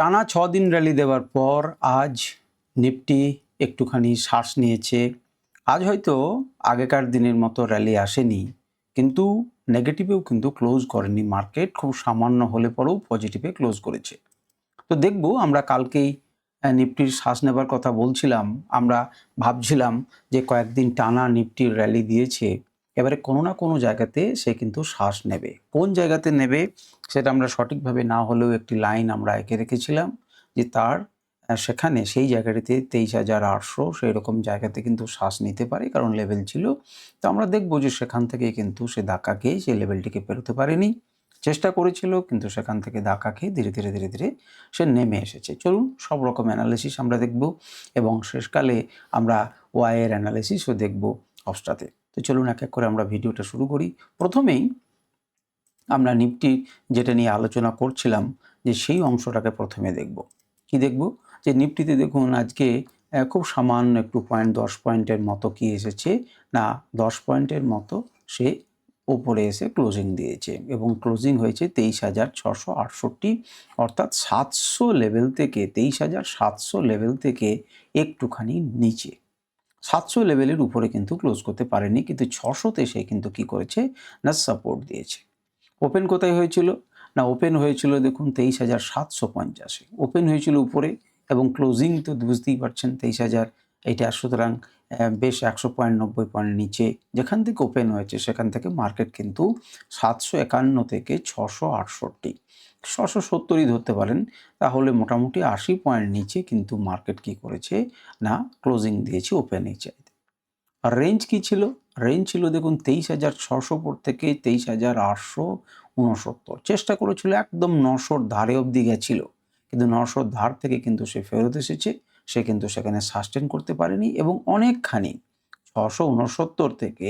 টানা ছ দিন র্যালি দেওয়ার পর আজ নিফটি একটুখানি শ্বাস নিয়েছে। আজ হয়তো আগেকার দিনের মতো র্যালি আসেনি, কিন্তু নেগেটিভেও কিন্তু ক্লোজ করেনি। মার্কেট খুব সামান্য হলে পরেও পজিটিভে ক্লোজ করেছে। তো দেখব আমরা কালকেই নিফটির শ্বাস নেবার কথা বলছিলাম। আমরা ভাবছিলাম যে কয়েকদিন টানা নিফটির র্যালি দিয়েছে। এবারে কোনো না কোনো জায়গাতে সে কিন্তু শ্বাস নেবে। কোন জায়গাতে নেবে সেটা আমরা সঠিকভাবে না হলেও একটি লাইন আমরা এঁকে রেখেছিলাম যে তার সেখানে সেই জায়গাটিতে তেইশ হাজার আটশো সেই রকম জায়গাতে কিন্তু শ্বাস নিতে পারে, কারণ লেভেল ছিল। তো আমরা দেখব যে সেখান থেকে কিন্তু সে ধাক্কা খেয়ে সেই লেভেলটিকে পেরোতে পারেনি। চেষ্টা করেছিল, কিন্তু সেখান থেকে ধাক্কা খেয়ে ধীরে ধীরে ধীরে ধীরে সে নেমে এসেছে। চলুন সব রকম অ্যানালিসিস আমরা দেখব এবং শেষকালে আমরা ওয়াইয়ের অ্যানালিসিসও দেখব অবস্থাতে তো চলুন এক এক করে আমরা ভিডিওটা শুরু করি। প্রথমেই আমরা নিফটি যেটা নিয়ে আলোচনা করছিলাম যে সেই অংশটাকে প্রথমে দেখব। কি দেখব? যে নিফটিতে দেখুন আজকে খুব সামান্য একটু পয়েন্ট দশ পয়েন্টের মতো কি এসেছে? না, দশ পয়েন্টের মতো সে ওপরে এসে ক্লোজিং দিয়েছে এবং ক্লোজিং হয়েছে তেইশ হাজার ছশো আটষট্টি, অর্থাৎ সাতশো লেভেল থেকে, তেইশ হাজার সাতশো লেভেল থেকে একটুখানি নিচে। সাতশো লেভেলের উপরে কিন্তু ক্লোজ করতে পারেনি, কিন্তু ছশোতে সে কিন্তু কি করেছে? না সাপোর্ট দিয়েছে। ওপেন কোথায় হয়েছিল? না ওপেন হয়েছিল দেখুন তেইশ হাজার সাতশো পঞ্চাশে। ওপেন হয়েছিল উপরে এবং ক্লোজিং তো বুঝতেই পারছেন তেইশ হাজার, এইটা সুতরাং বেশ একশো পয়েন্ট নব্বই পয়েন্ট নিচে যেখান থেকে ওপেন হয়েছে, সেখান থেকে মার্কেট কিন্তু সাতশো একান্ন থেকে ছশো আটষট্টি। ছশো সত্তরই ধরতে পারেন, তাহলে মোটামুটি আশি পয়েন্ট নিচে কিন্তু মার্কেট কি করেছে? না ক্লোজিং দিয়েছে ওপেনের চাইতে আর রেঞ্জ কি ছিল? রেঞ্জ ছিল দেখুন তেইশ হাজার ছশো থেকে তেইশ হাজার আটশো উনসত্তর। চেষ্টা করেছিল একদম নশোর ধারে অবধি গেছিল, কিন্তু নশোর ধার থেকে কিন্তু সে ফেরত এসেছে। সে কিন্তু সেখানে সাস্টেন করতে পারেনি এবং অনেকখানি ছশো উনসত্তর থেকে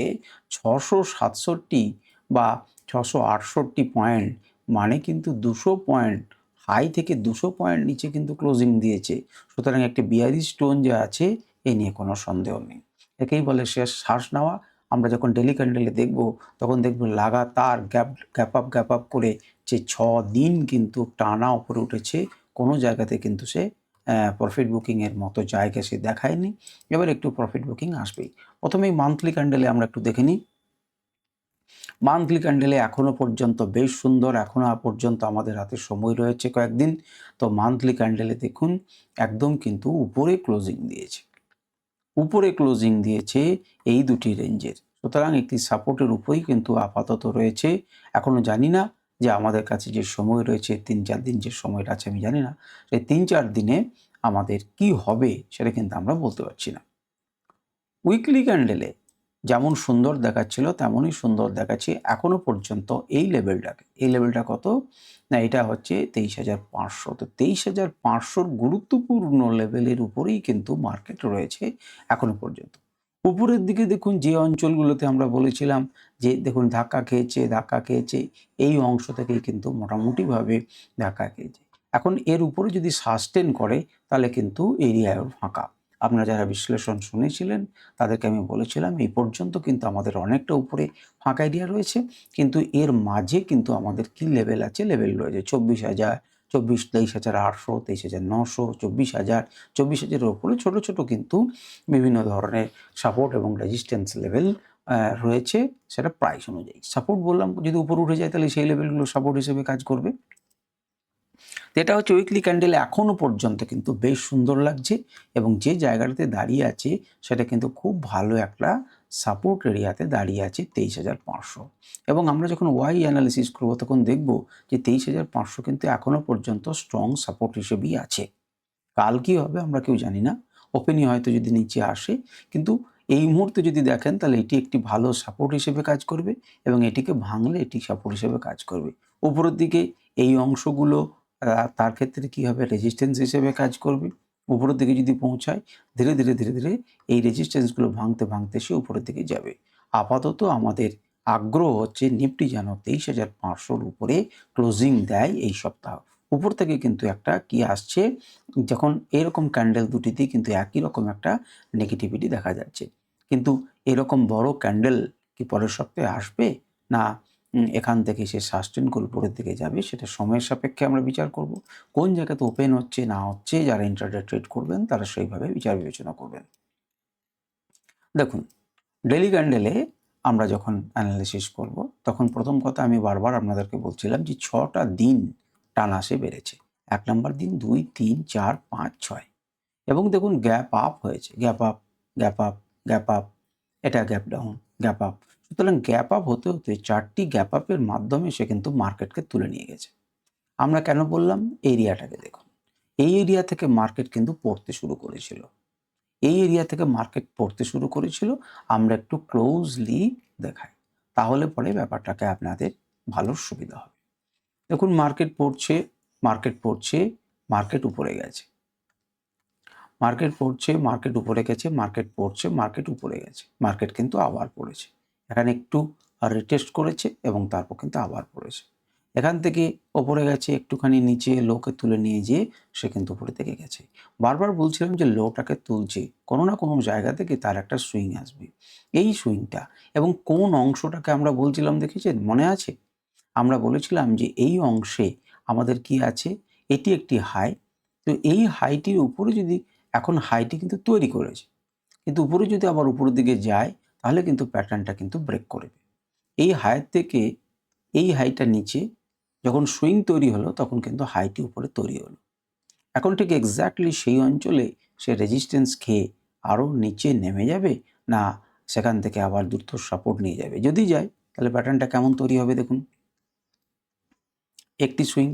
ছশো সাতষট্টি বা ছশো আটষট্টি পয়েন্ট মানে কিন্তু দুশো পয়েন্ট হাই থেকে দুশো পয়েন্ট নিচে কিন্তু ক্লোজিং দিয়েছে। সুতরাং একটি বিয়ারি স্টোন যে আছে, এ নিয়ে কোনো সন্দেহ নেই। একেই বলে শেষ শ্বাস নেওয়া। আমরা যখন ডেলি ক্যান্ডেলে দেখব, তখন দেখব লাগাতার gap gap up gap up করে যে ছ দিন কিন্তু টানা উপরে উঠেছে, কোনো জায়গাতে কিন্তু সে প্রফিট বুকিংয়ের মতো জায়গা সে দেখায়নি। এবার একটু প্রফিট বুকিং আসবেই। প্রথমেই মান্থলি ক্যান্ডেলে আমরা একটু দেখে নিই। মান্থলি ক্যান্ডেলে এখনও পর্যন্ত বেশ সুন্দর, এখনও পর্যন্ত আমাদের হাতে সময় রয়েছে কয়েকদিন। তো মান্থলি ক্যান্ডেলে দেখুন, একদম কিন্তু উপরে ক্লোজিং দিয়েছে। উপরে ক্লোজিং দিয়েছে এই দুটি রেঞ্জের সুতরাং একটি সাপোর্টের উপরেই কিন্তু আপাতত রয়েছে। এখনও জানি না যে আমাদের কাছে যে সময় রয়েছে, তিন চার দিন যে সময়টা আছে, আমি জানি না, সেই তিন চার দিনে আমাদের কি হবে সেটা কিন্তু আমরা বলতে পারছি না। উইকলি ক্যান্ডেলে যেমন সুন্দর দেখাচ্ছিল, তেমনই সুন্দর দেখাচ্ছে এখনও পর্যন্ত এই লেভেলটাকে। এই লেভেলটা কত? না, এটা হচ্ছে তেইশ হাজার পাঁচশো। তো তেইশ হাজার পাঁচশোর গুরুত্বপূর্ণ লেভেলের উপরেই কিন্তু মার্কেট রয়েছে এখনও পর্যন্ত। উপরের দিকে দেখুন যে অঞ্চলগুলোতে আমরা বলেছিলাম যে দেখুন ধাক্কা খেয়েছে ধাক্কা খেয়েছে, এই অংশ থেকেই কিন্তু মোটামুটিভাবে ধাক্কা খেয়েছে। এখন এর উপরে যদি সাস্টেন করে, তাহলে কিন্তু এরিয়ায় ফাঁকা। আপনারা যারা বিশ্লেষণ শুনেছিলেন, তাদেরকে আমি বলেছিলাম, এই পর্যন্ত কিন্তু আমাদের অনেকটা উপরে ফাঁকা এরিয়া রয়েছে, কিন্তু এর মাঝে কিন্তু আমাদের কি লেভেল আছে? লেভেল রয়েছে চব্বিশ হাজার চব্বিশ, তেইশ হাজার আটশো, তেইশ হাজার নশো, চব্বিশ হাজার, চব্বিশ হাজারের ওপরে ছোটো ছোটো কিন্তু বিভিন্ন ধরনের সাপোর্ট এবং রেজিস্ট্যান্স লেভেল রয়েছে সেটা প্রাইস অনুযায়ী। সাপোর্ট বললাম, যদি উপরে উঠে যায় তাহলে সেই লেভেলগুলো সাপোর্ট হিসেবে কাজ করবে। এটা হচ্ছে উইকলি ক্যান্ডেল এখনও পর্যন্ত কিন্তু বেশ সুন্দর লাগছে এবং যে জায়গাটাতে দাঁড়িয়ে আছে সেটা কিন্তু খুব ভালো একটা সাপোর্ট এরিয়াতে দাঁড়িয়ে আছে তেইশ হাজার পাঁচশো। এবং আমরা যখন ওয়াই অ্যানালিসিস করব, তখন দেখব যে তেইশ হাজার পাঁচশো কিন্তু এখনও পর্যন্ত স্ট্রং সাপোর্ট হিসেবেই আছে। কাল কী হবে আমরা কেউ জানি না। ওপেনই হয়তো যদি নিচে আসে, কিন্তু এই মুহূর্তে যদি দেখেন, তাহলে এটি একটি ভালো সাপোর্ট হিসেবে কাজ করবে এবং এটিকে ভাঙলে এটি সাপোর্ট হিসেবে কাজ করবে। উপরের দিকে এই অংশগুলো তার ক্ষেত্রে কী হবে? রেজিস্ট্যান্স হিসেবে কাজ করবে। উপরের দিকে যদি পৌঁছায়, ধীরে ধীরে ধীরে ধীরে এই রেজিস্ট্যান্সগুলো ভাঙতে ভাঙতে সে উপরের দিকে যাবে। আপাতত আমাদের আগ্রহ হচ্ছে নিফটি যেন তেইশ হাজার পাঁচশোর উপরে ক্লোজিং দেয় এই সপ্তাহ। উপর থেকে কিন্তু একটা কি আসছে, যখন এরকম ক্যান্ডেল দুটিতেই কিন্তু একই রকম একটা নেগেটিভিটি দেখা যাচ্ছে। কিন্তু এরকম বড় ক্যান্ডেল কি পরের সপ্তাহে আসবে? না এখান থেকে সে সাস্টেন উপরের দিকে যাবে, সেটা সময়ের সাপেক্ষে আমরা বিচার করব। কোন জায়গাতে ওপেন হচ্ছে, না হচ্ছে, যারা ইন্টারডে ট্রেড করবেন, তারা সেইভাবে বিচার বিবেচনা করবেন। দেখুন ডেলি ক্যান্ডেলে আমরা যখন অ্যানালিসিস করব, তখন প্রথম কথা আমি বারবার আপনাদেরকে বলছিলাম যে ছটা দিন টানা সে বেড়েছে। এক নম্বর দিন, দুই, তিন, চার, পাঁচ, ছয়। এবং দেখুন গ্যাপ আপ হয়েছে। Gap up gap up gap up এটা গ্যাপ ডাউন গ্যাপ আপ সুতরাং গ্যাপ আপ হতে হতে চারটি গ্যাপ আপের মাধ্যমে সে কিন্তু মার্কেটকে তুলে নিয়ে গেছে। আমরা কেন বললাম? এরিয়াটাকে দেখুন। এই এরিয়া থেকে মার্কেট কিন্তু পড়তে শুরু করেছিল। এই এরিয়া থেকে মার্কেট পড়তে শুরু করেছিল। আমরা একটু ক্লোজলি দেখাই। তাহলে পরে ব্যাপারটাকে আপনাদের ভালো সুবিধা হবে। দেখুন মার্কেট পড়ছে মার্কেট পড়ছে মার্কেট উপরে গেছে। মার্কেট পড়ছে মার্কেট উপরে গেছে মার্কেট পড়ছে মার্কেট উপরে গেছে। মার্কেট কিন্তু আবার পড়েছে। এখানে একটু রিটেস্ট করেছে এবং তারপর কিন্তু আবার পড়েছে। এখান থেকে ওপরে গেছে, একটুখানি নিচে লোকে তুলে নিয়ে যেয়ে সে কিন্তু উপরে থেকে গেছে। বারবার বলছিলাম যে লোটাকে তুলছে, কোনো না কোনো জায়গা থেকে তার একটা সুইং আসবে। এই সুইংটা এবং কোন অংশটাকে আমরা বলছিলাম দেখেছেন মনে আছে? আমরা বলেছিলাম যে এই অংশে আমাদের কি আছে? এটি একটি হাই। তো এই হাইটির উপরে যদি, এখন হাইটি কিন্তু তৈরি করেছে। কিন্তু উপরে যদি আবার উপরের দিকে যায় তাহলে কিন্তু প্যাটার্নটা কিন্তু ব্রেক করবে। এই হাইয়ের থেকে এই হাইটা নিচে যখন সুইং তৈরি হলো, তখন কিন্তু হাইটি উপরে তৈরি হলো। এখন ঠিক এক্স্যাক্টলি সেই অঞ্চলে সে রেজিস্ট্যান্স খেয়ে আরও নিচে নেমে যাবে না সেখান থেকে আবার দ্রুত সাপোর্ট নিয়ে যাবে? যদি যায়, তাহলে প্যাটার্নটা কেমন তৈরি হবে দেখুন? একটি সুইং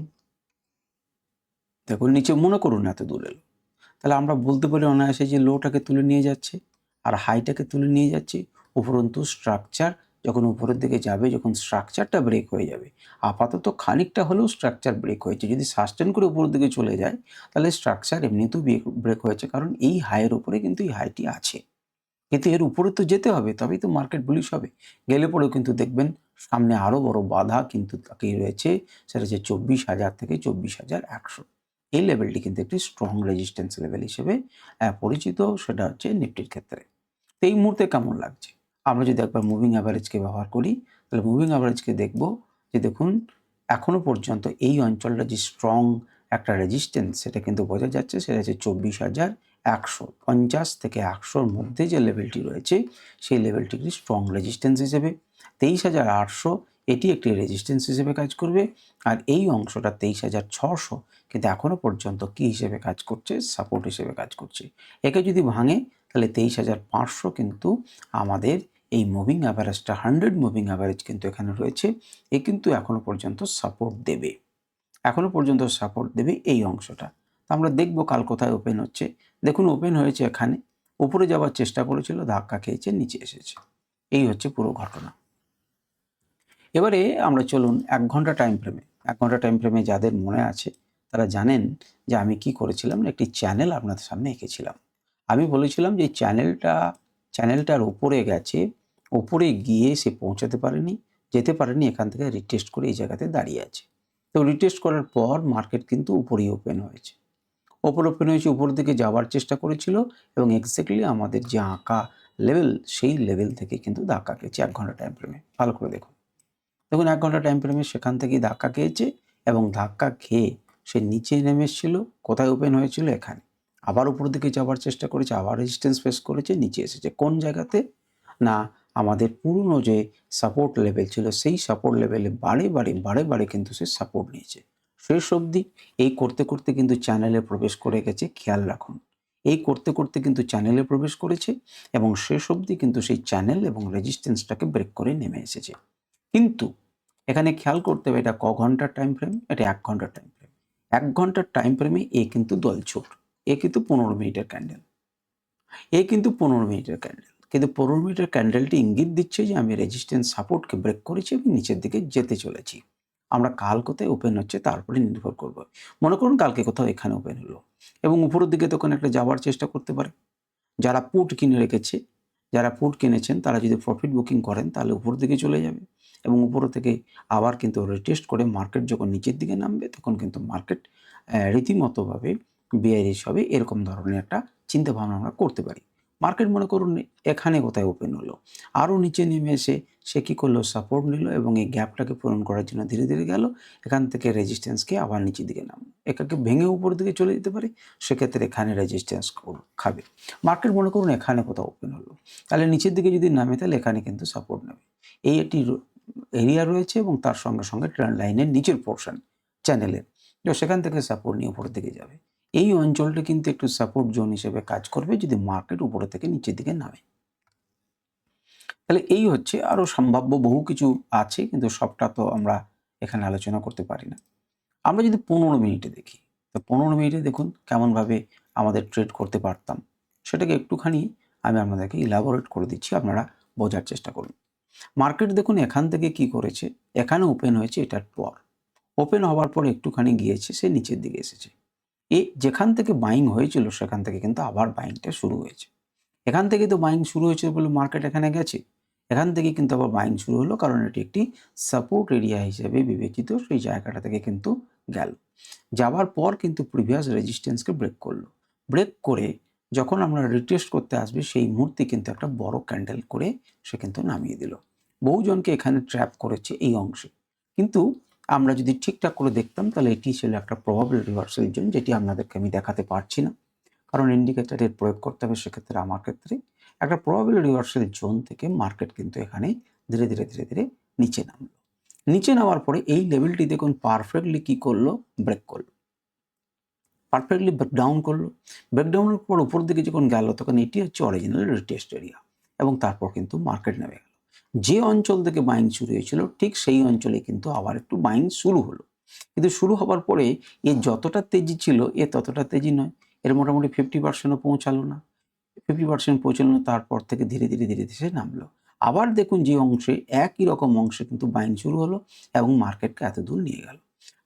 দেখুন, নিচে মনে করুন এত দূর এলো। তাহলে আমরা বলতে পারি অনায়াসে যে লোটাকে তুলে নিয়ে যাচ্ছে আর হাইটাকে তুলে নিয়ে যাচ্ছে। উপরন্তু স্ট্রাকচার যখন উপরের দিকে যাবে, যখন স্ট্রাকচারটা ব্রেক হয়ে যাবে। আপাতত খানিকটা হলেও স্ট্রাকচার ব্রেক হয়েছে। যদি সাস্টেন করে উপরের দিকে চলে যায়, তাহলে স্ট্রাকচার এমনিতেও ব্রেক হয়েছে। কারণ এই হাইয়ের উপরে কিন্তু এই হাইটি আছে। কিন্তু এর উপরে তো যেতে হবে, তবেই তো মার্কেট বুলিশ হবে। গেলে পরেও কিন্তু দেখবেন, সামনে আরও বড় বাধা কিন্তু তাকেই রয়েছে। সেটা হচ্ছে চব্বিশ হাজার থেকে চব্বিশ হাজার একশো। এই লেভেলটি কিন্তু একটি স্ট্রং রেজিস্ট্যান্স লেভেল হিসেবে পরিচিত। সেটা হচ্ছে নিফটির ক্ষেত্রে। তো এই মুহূর্তে কেমন লাগছে? আমরা যদি একবার মুভিং অ্যাভারেজকে ব্যবহার করি, তাহলে মুভিং অ্যাভারেজকে দেখব যে দেখুন এখনও পর্যন্ত এই অঞ্চলটা যে স্ট্রং একটা রেজিস্ট্যান্স সেটা কিন্তু বোঝা যাচ্ছে সেটা হচ্ছে চব্বিশ হাজার একশো পঞ্চাশ থেকে একশোর মধ্যে যে লেভেলটি রয়েছে, সেই লেভেলটি একটি স্ট্রং রেজিস্ট্যান্স হিসেবে। তেইশ হাজার আটশো এটি একটি রেজিস্ট্যান্স হিসেবে কাজ করবে আর এই অংশটা তেইশ হাজার ছশো কিন্তু এখনও পর্যন্ত কি হিসেবে কাজ করছে সাপোর্ট হিসেবে কাজ করছে। একে যদি ভাঙে, তাহলে তেইশ হাজার পাঁচশো কিন্তু আমাদের এই মুভিং অ্যাভারেজটা হান্ড্রেড মুভিং অ্যাভারেজ কিন্তু এখানে রয়েছে। এ কিন্তু এখনও পর্যন্ত সাপোর্ট দেবে। এখনও পর্যন্ত সাপোর্ট দেবে এই অংশটা। আমরা দেখব কাল কোথায় ওপেন হচ্ছে। দেখুন ওপেন হয়েছে এখানে। উপরে যাওয়ার চেষ্টা করেছিল, ধাক্কা খেয়েছে, নিচে এসেছে। এই হচ্ছে পুরো ঘটনা। এবারে আমরা চলুন এক ঘণ্টা টাইম ফ্রেমে এক ঘণ্টা টাইম ফ্রেমে যাদের মনে আছে, তারা জানেন যে আমি কি করেছিলাম, একটি চ্যানেল আপনাদের সামনে এঁকেছিলাম। আমি বলেছিলাম যে চ্যানেলটা চ্যানেলটার ওপরে গেছে ওপরে গিয়ে সে পৌঁছাতে পারেনি, যেতে পারেনি, এখান থেকে রিটেস্ট করে এই জায়গাতে দাঁড়িয়ে আছে। তো রিটেস্ট করার পর মার্কেট কিন্তু উপরেই ওপেন হয়েছে। ওপর ওপেন হয়েছে, উপর দিকে যাওয়ার চেষ্টা করেছিল এবং এক্স্যাক্টলি আমাদের যে আঁকা লেভেল সেই লেভেল থেকে কিন্তু ধাক্কা খেয়েছে এক ঘণ্টা টাইম ফ্রেমে ভালো করে দেখুন। দেখুন, এক ঘণ্টা টাইম ফ্রেমে সেখান থেকেই ধাক্কা খেয়েছে এবং ধাক্কা খেয়ে সে নিচে নেমে এসেছিল, কোথায় ওপেন হয়েছিল? এখানে। আবার উপর দিকে যাওয়ার চেষ্টা করেছে, আবার রেজিস্ট্যান্স ফেস করেছে, নিচে এসেছে। কোন জায়গাতে? না আমাদের পুরনো যে সাপোর্ট লেভেল ছিল, সেই সাপোর্ট লেভেলে বারে বারে বারে বারে কিন্তু সে সাপোর্ট নিয়েছে। শেষ অবধি এই করতে করতে কিন্তু চ্যানেলে প্রবেশ করে গেছে, খেয়াল রাখুন। এই করতে করতে কিন্তু চ্যানেলে প্রবেশ করেছে এবং শেষ অবধি কিন্তু সেই চ্যানেল এবং রেজিস্ট্যান্সটাকে ব্রেক করে নেমে এসেছে। কিন্তু এখানে খেয়াল করতে হবে, এটা ক ঘণ্টার টাইম ফ্রেম এটা এক ঘণ্টার টাইম ফ্রেম এক ঘণ্টার টাইম ফ্রেমে এ কিন্তু দলছোট, এ কিন্তু পনেরো মিনিটের ক্যান্ডেল এ কিন্তু পনেরো মিনিটের ক্যান্ডেল কিন্তু পনেরো মিনিটের ক্যান্ডেলটি ইঙ্গিত দিচ্ছে যে আমি রেজিস্ট্যান্স সাপোর্টকে ব্রেক করেছি এবং নিচের দিকে যেতে চলেছি। আমরা কাল কোথায় ওপেন হচ্ছে তারপরে নির্ভর করব। মনে করুন কালকে কোথাও এখানে ওপেন হলো এবং উপরের দিকে তখন একটা যাওয়ার চেষ্টা করতে পারে। যারা পুট কিনে রেখেছে, যারা পুট কিনেছেন, তারা যদি প্রফিট বুকিং করেন তাহলে উপরের দিকে চলে যাবে এবং উপর থেকে আবার কিন্তু রিটেস্ট করে মার্কেট যখন নিচের দিকে নামবে, তখন কিন্তু মার্কেট রীতিমতোভাবে বিয়ারিশ হবে। এরকম ধরনের একটা চিন্তাভাবনা আমরা করতে পারি। মার্কেট মনে করুন এখানে কোথায় ওপেন হলো। আরও নিচে নেমে এসে সে কী করল? সাপোর্ট নিল এবং এই গ্যাপটাকে পূরণ করার জন্য ধীরে ধীরে গেল। এখান থেকে রেজিস্ট্যান্সকে আবার নিচের দিকে নাম এটাকে ভেঙে উপর দিকে চলে যেতে পারে। সেক্ষেত্রে এখানে রেজিস্ট্যান্স খাবে। মার্কেট মনে করুন এখানে কোথাও ওপেন হলো। তাহলে নিচের দিকে যদি নামে, তাহলে এখানে কিন্তু সাপোর্ট নেবে। এই একটি এরিয়া রয়েছে এবং তার সঙ্গে সঙ্গে ট্রেন লাইনের নিচের পোর্শন চ্যানেলের সেখান থেকে সাপোর্ট নিয়ে উপরের দিকে যাবে। এই অঞ্চলটা কিন্তু একটু সাপোর্ট জোন হিসেবে কাজ করবে যদি মার্কেট উপরে থেকে নিচের দিকে নামে। তাহলে এই হচ্ছে আরও সম্ভাব্য বহু কিছু আছে, কিন্তু সবটা তো আমরা এখানে আলোচনা করতে পারি না। আমরা যদি পনেরো মিনিটে দেখি, তো পনেরো মিনিটে দেখুন কেমনভাবে আমাদের ট্রেড করতে পারতাম। সেটাকে একটুখানি আমি আপনাদেরকে ইলাবোরেট করে দিচ্ছি, আপনারা বোঝার চেষ্টা করুন। মার্কেট দেখুন এখান থেকে কি করেছে, এখানে ওপেন হয়েছে এটার পর ওপেন হওয়ার পর একটুখানি গিয়েছে, সে নিচের দিকে এসেছে। এ যেখান থেকে বাইং হয়েছিল, সেখান থেকে কিন্তু আবার বাইংটা শুরু হয়েছে। এখান থেকে তো বাইং শুরু হয়েছে বলে মার্কেট এখানে গেছে। এখান থেকে কিন্তু আবার বাইং শুরু হলো কারণ এটি একটি সাপোর্ট এরিয়া হিসেবে বিবেচিত, সেই জায়গাটা থেকে কিন্তু গেল। যাওয়ার পর কিন্তু প্রিভিয়াস রেজিস্ট্যান্সকে ব্রেক করল। ব্রেক করে যখন আমরা রিটেস্ট করতে আসবে, সেই মুহূর্তে কিন্তু একটা বড় ক্যান্ডেল করে সে কিন্তু নামিয়ে দিল। বহুজনকে এখানে ট্র্যাপ করেছে এই অংশে। কিন্তু আমরা যদি ঠিকঠাক করে দেখতাম, তাহলে এটি ছিল একটা প্রবাবল রিভার্সাল জোন যেটি আপনাদেরকে আমি দেখাতে পারছি না। কারণ ইন্ডিকেটারের প্রয়োগ করতে হবে সেক্ষেত্রে আমার ক্ষেত্রে। একটা প্রবাবল রিভার্সাল জোন থেকে মার্কেট কিন্তু এখানে ধীরে ধীরে ধীরে ধীরে নিচে নামলো। নিচে নামার পরে এই লেভেলটি দেখুন পারফেক্টলি কি করল? ব্রেক করল। পারফেক্টলি ব্রেকডাউন করল। ব্রেকডাউনের পর উপর দিকে যখন গেল, তখন এটি হচ্ছে অরিজিনাল রিটেস্ট এরিয়া এবং তারপর কিন্তু মার্কেট নেমে গেল। যে অঞ্চল থেকে বাইং শুরু হয়েছিল, ঠিক সেই অঞ্চলে কিন্তু আবার একটু বাইং শুরু হলো। কিন্তু শুরু হবার পরে এ যতটা তেজি ছিল, এ ততটা তেজি নয়। এর মোটামুটি ফিফটি পার্সেন্টও পৌঁছালো না। ফিফটি পার্সেন্ট পৌঁছালো না, তারপর থেকে ধীরে ধীরে ধীরে ধীরে নামলো। আবার দেখুন যে অংশে, একই রকম অংশে কিন্তু বাইং শুরু হলো এবং মার্কেটকে এত দূর নিয়ে গেল।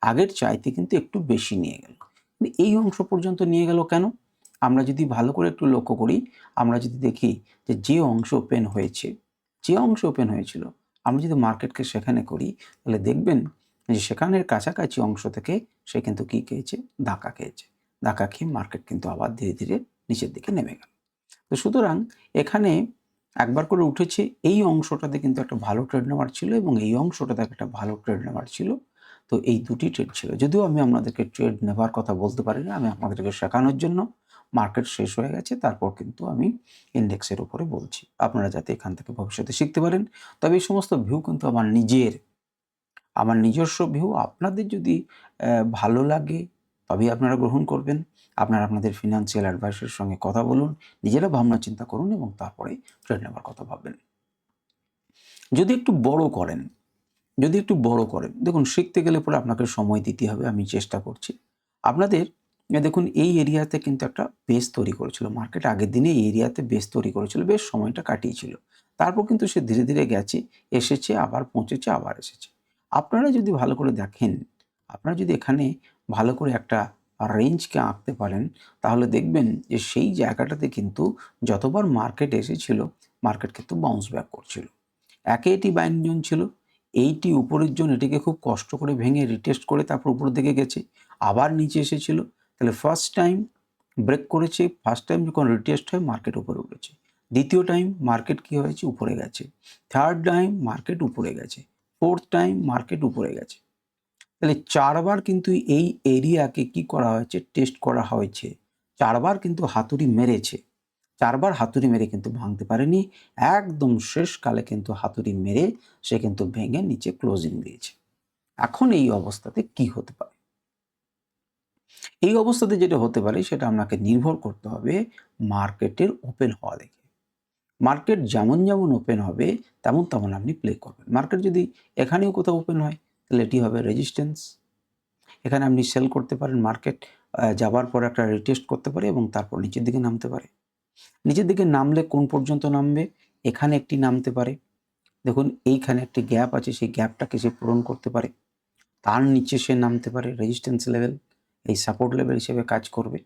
আগের চাইতে কিন্তু একটু বেশি নিয়ে গেল। এই অংশ পর্যন্ত নিয়ে গেল কেন? আমরা যদি ভালো করে একটু লক্ষ্য করি, আমরা যদি দেখি যে যে অংশ ওপেন হয়েছে যে অংশ ওপেন হয়েছিল, আমরা যদি মার্কেটকে সেখানে করি, তাহলে দেখবেন যে সেখানের কাছাকাছি অংশ থেকে সে কিন্তু কী খেয়েছে? ধাক্কা খেয়েছে। ধাক্কা খেয়ে মার্কেট কিন্তু আবার ধীরে ধীরে নিচের দিকে নেমে গেল। তো সুতরাং এখানে একবার করে উঠেছে, এই অংশটাতে কিন্তু একটা ভালো ট্রেড নেওয়ার ছিল এবং এই অংশটাতে একটা ভালো ট্রেড নেওয়ার ছিল। তো এই দুটি ট্রেড ছিল। যদিও আমি আপনাদেরকে ট্রেড নেবার কথা বলতে পারি না, আমি আপনাদেরকে শেখানোর জন্য মার্কেট শেষ হয়ে গেছে, তারপর কিন্তু আমি ইন্ডেক্সের উপরে বলছি। আপনারা যাতে এখান থেকে ভবিষ্যতে শিখতে পারেন। তবে এই সমস্ত ভিউ কিন্তু আমার নিজের। আমার নিজস্ব ভিউ আপনাদের যদি ভালো লাগে, তবেই আপনারা গ্রহণ করবেন। আপনারা আপনাদের ফিনান্সিয়াল অ্যাডভাইসের সঙ্গে কথা বলুন, নিজেরা ভাবনা চিন্তা করুন এবং তারপরে ট্রেড নেওয়ার কথা ভাববেন। যদি একটু বড় করেন, যদি একটু বড় করেন, দেখুন, শিখতে গেলে পরে আপনাকে সময় দিতে হবে, আমি চেষ্টা করছি। আপনাদের দেখুন, এই এরিয়াতে কিন্তু একটা বেস তৈরি করেছিল মার্কেট আগের দিনে এই এরিয়াতে বেস তৈরি করেছিল, বেশ সময়টা কাটিয়েছিল। তারপর কিন্তু সে ধীরে ধীরে গেছে, এসেছে, আবার পৌঁছেছে, আবার এসেছে। আপনারা যদি ভালো করে দেখেন, আপনারা যদি এখানে ভালো করে একটা রেঞ্জকে আঁকতে পারেন, তাহলে দেখবেন যে সেই জায়গাটাতে কিন্তু যতবার মার্কেট এসেছিল মার্কেট কিন্তু বাউন্স ব্যাক করছিল। একে এটি বাইন জোন ছিল, এইটি উপরের জন্য এটিকে খুব কষ্ট করে ভেঙে রিটেস্ট করে তারপর উপরের দিকে গেছে, আবার নিচে এসেছিল তাহলে ফার্স্ট টাইম ব্রেক করেছে ফার্স্ট টাইম যখন রিটেস্ট হয় মার্কেট উপরে উঠেছে। দ্বিতীয় টাইম মার্কেট কী হয়েছে? উপরে গেছে। থার্ড টাইম মার্কেট উপরে গেছে। ফোর্থ টাইম মার্কেট উপরে গেছে। তাহলে চারবার কিন্তু এই এরিয়াকে কি করা হয়েছে? টেস্ট করা হয়েছে। চারবার কিন্তু হাতুড়ি মেরেছে। চারবার হাতুড়ি মেরে কিন্তু ভাঙতে পারেনি। একদম শেষকালে কিন্তু হাতুড়ি মেরে সে কিন্তু ভেঙে নিচে ক্লোজিং দিয়েছে। এখন এই অবস্থাতে কি হতে পারে? এই অবস্থাতে যেটা হতে পারে, সেটা আপনাকে নির্ভর করতে হবে মার্কেটের ওপেন হওয়া দেখে। মার্কেট যেমন যেমন ওপেন হবে, তেমন তেমন আপনি প্লে করবেন। মার্কেট যদি এখানেও কোথাও ওপেন হয়, তাহলে এটি হবে রেজিস্ট্যান্স এখানে আপনি সেল করতে পারেন মার্কেট যাবার পর একটা রিটেস্ট করতে পারে এবং তারপর নিচের দিকে নামতে পারে। নিচের দিকে নামলে কোন পর্যন্ত নামবে? এখানে একটি নামতে পারে। দেখুন, এইখানে একটি গ্যাপ আছে, সেই গ্যাপটাকে সে পূরণ করতে পারে। তার নিচে সে নামতে পারে রেজিস্ট্যান্স লেভেল এই সাপোর্ট লেভেল হিসেবে কাজ করবে।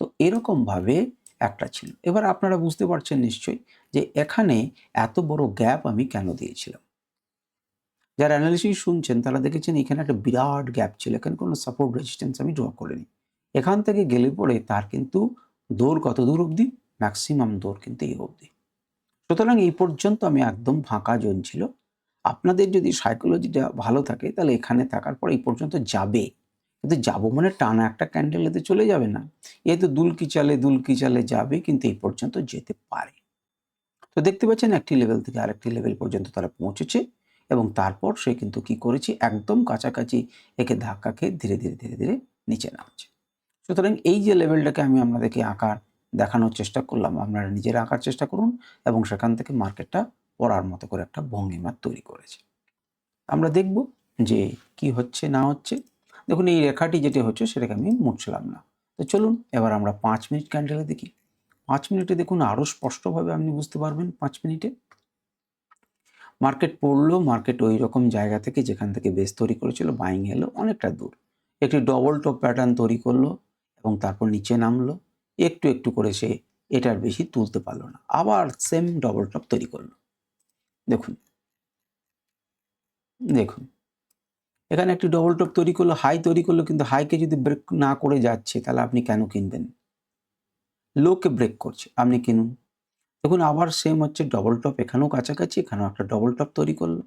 তো এরকমভাবে একটা ছিল। এবার আপনারা বুঝতে পারছেন নিশ্চয়ই যে এখানে এত বড় গ্যাপ আমি কেন দিয়েছিলাম? যারা অ্যানালিসিস শুনছেন তারা দেখেছেন এখানে একটা বিরাট গ্যাপ ছিল। এখানে কোনো সাপোর্ট রেজিস্ট্যান্স আমি ড্র করিনি। এখান থেকে গেলে পরে তার কিন্তু দৌড় কত দূর অবধি? ম্যাক্সিমাম দৌড় কিন্তু এই অবধি। সুতরাং এই পর্যন্ত আমি একদম ফাঁকা জোন ছিল। আপনাদের যদি সাইকোলজিটা ভালো থাকে তাহলে এখানে থাকার পর এই পর্যন্ত যাবে। কিন্তু যাব মানে টানা একটা ক্যান্ডেলেতে চলে যাবে না। এ তো দুলকি চালে দুলকি চালে যাবে, কিন্তু এই পর্যন্ত যেতে পারে। তো দেখতে পাচ্ছেন একটি লেভেল থেকে আরেকটি লেভেল পর্যন্ত তারা পৌঁছেছে এবং তারপর সে কিন্তু কি করেছে? একদম কাছাকাছি একে ধাক্কা খেয়ে ধীরে ধীরে ধীরে ধীরে নিচে নামছে। সুতরাং এই যে লেভেলটাকে আমি আপনাদেরকে আঁকার, দেখানোর চেষ্টা করলাম, আপনারা নিজেরা আঁকার চেষ্টা করুন এবং সেখান থেকে মার্কেটটা পড়ার মতো করে একটা ভঙ্গিমা তৈরি করেছে। আমরা দেখব যে কি হচ্ছে, না হচ্ছে। দেখুন, এই রেখাটি যেটি হচ্ছে সেটাকে আমি মুছলাম না। তো চলুন, এবার আমরা পাঁচ মিনিট ক্যান্ডেলে দেখি। পাঁচ মিনিটে দেখুন আরও স্পষ্টভাবে আপনি বুঝতে পারবেন পাঁচ মিনিটে। মার্কেট পড়ল, মার্কেট ওই রকম জায়গা থেকে যেখান থেকে বেস তৈরি করেছিল বাইং এলো অনেকটা দূর। একটি ডবল টপ প্যাটার্ন তৈরি করল এবং তারপর নিচে নামলো। একটু একটু করে সে এটার বেশি তুলতে পারল না। আবার সেম ডবল টপ তৈরি করল। দেখুন দেখুন। এখানে একটি ডবল টপ তৈরি করল হাই তৈরি করল, কিন্তু হাইকে যদি ব্রেক না করে যাচ্ছে, তাহলে আপনি কেন কিনবেন? লোকে ব্রেক করছে, আপনি কিনুন। দেখুন, আবার সেম হচ্ছে ডবল টপ এখানেও কাছাকাছি, এখানেও একটা ডবল টপ তৈরি করল।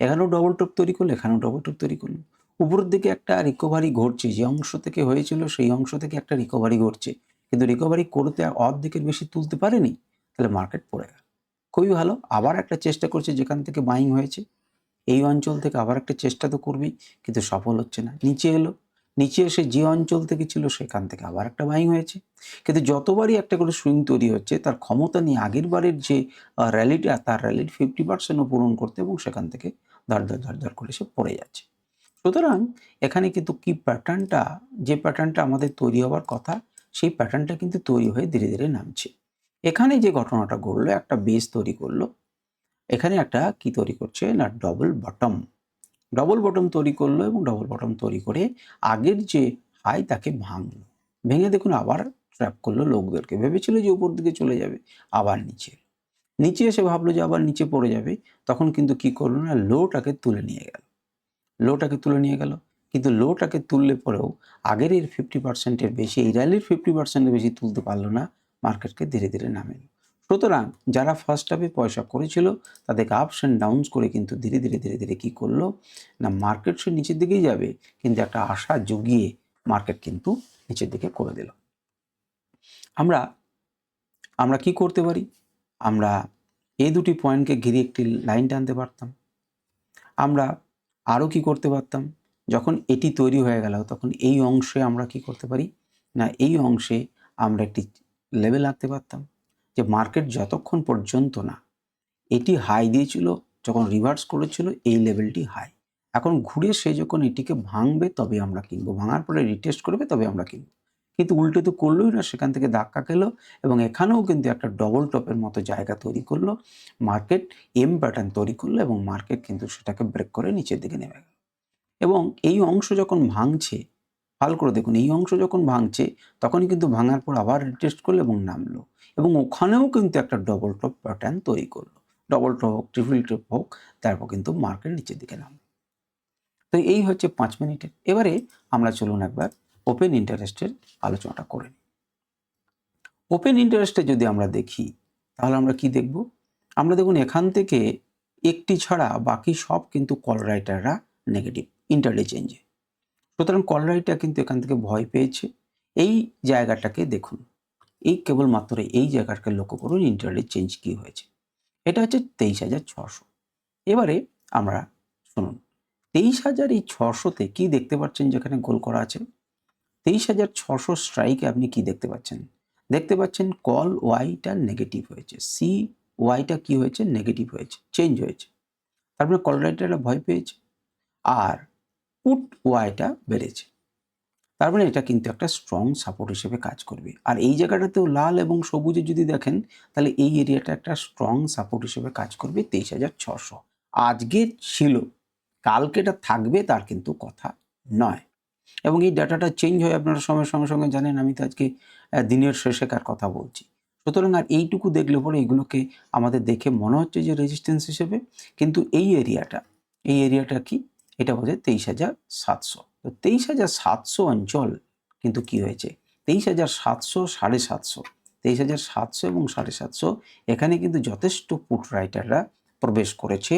এখানেও ডবল টপ তৈরি করল, এখানেও ডবল টপ তৈরি করল। উপরের দিকে একটা রিকভারি ঘটছে, যে অংশ থেকে হয়েছিল, সেই অংশ থেকে একটা রিকভারি ঘটছে। কিন্তু রিকভারি করতে অর্ধেকের বেশি তুলতে পারেনি, তাহলে মার্কেট পড়ে গেল। খুবই ভালো, আবার একটা চেষ্টা করছে, যেখান থেকে বাইং হয়েছে। এই অঞ্চল থেকে আবার একটা চেষ্টা তো করবেই কিন্তু সফল হচ্ছে না। নিচে এলো, নিচে এসে যে অঞ্চল থেকে ছিল সেখান থেকে আবার একটা বাইং হয়েছে। কিন্তু যতবারই একটা করে সুইং তৈরি হচ্ছে, তার ক্ষমতা নিয়ে আগের বারের যে র্যালিটা তার র্যালির ফিফটি পার্সেন্টও পূরণ করতে এবং সেখান থেকে ধর ধর ধর ধর করে সে পড়ে যাচ্ছে। সুতরাং এখানে কিন্তু কি প্যাটার্নটা যে প্যাটার্নটা আমাদের তৈরি হওয়ার কথা, সেই প্যাটার্নটা কিন্তু তৈরি হয়ে ধীরে ধীরে নামছে। এখানে যে ঘটনাটা ঘটলো, একটা বেস তৈরি করল এখানে একটা কি তৈরি করছে? না ডবল বটম ডবল বটম তৈরি করল এবং ডবল বটম তৈরি করে আগের যে হাই তাকে ভাঙলো। ভেঙে দেখুন আবার ট্র্যাপ করল লোকদেরকে। ভেবেছিল যে উপর দিকে চলে যাবে, আবার নিচে নিচে এসে ভাবলো যে আবার নিচে পড়ে যাবে। তখন কিন্তু কি করল না, লোটাকে তুলে নিয়ে গেল। লোটাকে তুলে নিয়ে গেল। কিন্তু লোটাকে তুললে পরেও আগের এর ফিফটি পার্সেন্টের বেশি, এই র্যালির ফিফটি পার্সেন্টের বেশি তুলতে পারল না মার্কেটকে ধীরে ধীরে নামেল। সুতরাং যারা ফার্স্ট হাফে পয়সা করেছিল, তাদেরকে আপস অ্যান্ড ডাউনস করে কিন্তু ধীরে ধীরে ধীরে ধীরে কী করল? না মার্কেট সে নিচের দিকেই যাবে, কিন্তু একটা আশা জুগিয়ে মার্কেট কিন্তু নিচের দিকে করে দিল। আমরা আমরা কি করতে পারি? আমরা এই দুটি পয়েন্টকে ঘিরে একটি লাইন টানতে পারতাম। আমরা আরও কি করতে পারতাম? যখন এটি তৈরি হয়ে গেল, তখন এই অংশে আমরা কি করতে পারি? না, এই অংশে আমরা একটি লেভেল আঁকতে পারতাম। যে মার্কেট যতক্ষণ পর্যন্ত না, এটি হাই দিয়েছিল, যখন রিভার্স করেছিল, এই লেভেলটি হাই এখন ঘুরে সে যখন এটিকে ভাঙবে, তবে আমরা কিনবো। ভাঙার পরে রিটেস্ট করবে, তবে আমরা কিনবো। কিন্তু উল্টো তো করলোই না, সেখান থেকে ধাক্কা খেলো এবং এখানেও কিন্তু একটা ডবল টপের মতো জায়গা তৈরি করল। মার্কেট এম প্যাটার্ন তৈরি করল এবং মার্কেট কিন্তু সেটাকে ব্রেক করে নিচের দিকে নেমে গেল। এবং এই অংশ যখন ভাঙছে ভালো করে দেখুন, এই অংশ যখন ভাঙছে, তখনই কিন্তু ভাঙার পর আবার রিটেস্ট করল এবং নামলো। এবং ওখানেও কিন্তু একটা ডবল টপ প্যাটার্ন তৈরি করল। ডবল টপ হোক ট্রিপল টপ হোক, তারপর কিন্তু মার্কেট নিচের দিকে নামলো। তো এই হচ্ছে পাঁচ মিনিটের এবারে আমরা চলুন একবার ওপেন ইন্টারেস্টের আলোচনাটা করে নিই। ওপেন ইন্টারেস্টে যদি আমরা দেখি, তাহলে আমরা কি দেখব? আমরা দেখুন, এখান থেকে একটি ছাড়া বাকি সব কিন্তু কল রাইটাররা নেগেটিভ ইন্টারডে চেঞ্জে সুতরাং কল রাইটার কিন্তু এখান থেকে ভয় পেয়েছে। এই জায়গাটাকে দেখুন। এই কেবলমাত্র এই জায়গাটাকে লক্ষ্য করুন ইন্টারডে চেঞ্জ কি হয়েছে। এটা হচ্ছে তেইশ হাজার ছশো এবারে আমরা শুনুন, তেইশ হাজার এই ছশোতে কি দেখতে পাচ্ছেন যেখানে গোল করা আছে? তেইশ হাজার ছশো স্ট্রাইকে আপনি কি দেখতে পাচ্ছেন? দেখতে পাচ্ছেন কল ওয়াইটা নেগেটিভ হয়েছে, সি ওয়াইটা কি হয়েছে? নেগেটিভ হয়েছে, চেঞ্জ হয়েছে। তারপরে কল রাইটারটা ভয় পেয়েছে। আর পুট ওয়াইটা বেড়েছে। তার মানে এটা কিন্তু একটা স্ট্রং সাপোর্ট হিসেবে কাজ করবে। আর এই জায়গাটাতেও লাল এবং সবুজে যদি দেখেন, তাহলে এই এরিয়াটা একটা স্ট্রং সাপোর্ট হিসেবে কাজ করবে তেইশ হাজার ছশো আজকে ছিল, কালকে এটা থাকবে তার কিন্তু কথা নয়। এবং এই ডাটাটা চেঞ্জ হয়ে আপনারা সময়ের সঙ্গে সঙ্গে জানেন, আমি তো আজকে দিনের শেষে শেষেকার কথা বলছি। সুতরাং আর এইটুকু দেখলে পরে এগুলোকে আমাদের দেখে মনে হচ্ছে যে রেজিস্ট্যান্স হিসেবে। কিন্তু এই এরিয়াটা এই এরিয়াটা কি? এটা বোঝে তেইশ হাজার সাতশো। তো তেইশ হাজার সাতশো অঞ্চল কিন্তু কি হয়েছে? তেইশ হাজার সাতশো সাড়ে সাতশো। তেইশ হাজার সাতশো এবং সাড়ে সাতশো এখানে কিন্তু যথেষ্ট পুট রাইটাররা প্রবেশ করেছে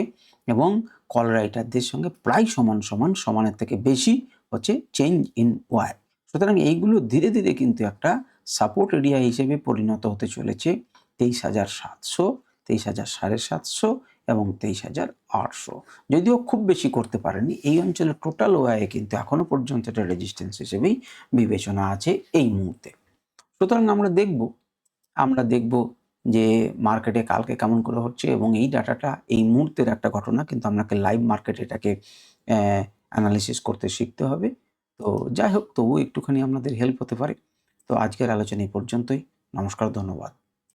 এবং কল রাইটারদের সঙ্গে প্রায় সমান সমান সমানের থেকে বেশি হচ্ছে চেঞ্জ ইন ওয়ার সুতরাং এইগুলো ধীরে ধীরে কিন্তু একটা সাপোর্ট এরিয়া হিসেবে পরিণত হতে চলেছে তেইশ হাজার সাতশো, তেইশ হাজার সাড়ে সাতশো এবং তেইশ হাজার আটশো। যদিও খুব বেশি করতে পারেনি এই অঞ্চলের টোটাল ওয়ায়ে কিন্তু এখনও পর্যন্ত এটা রেজিস্ট্যান্স হিসেবেই বিবেচনা আছে এই মুহূর্তে। সুতরাং আমরা দেখব আমরা দেখব যে মার্কেটে কালকে কেমন করে হচ্ছে এবং এই ডাটাটা এই মুহূর্তের একটা ঘটনা কিন্তু আপনাকে লাইভ মার্কেটে এটাকে অ্যানালিসিস করতে শিখতে হবে। তো যাই হোক, তবুও একটুখানি আপনাদের হেল্প হতে পারে। তো আজকের আলোচনা এই পর্যন্তই। নমস্কার, ধন্যবাদ।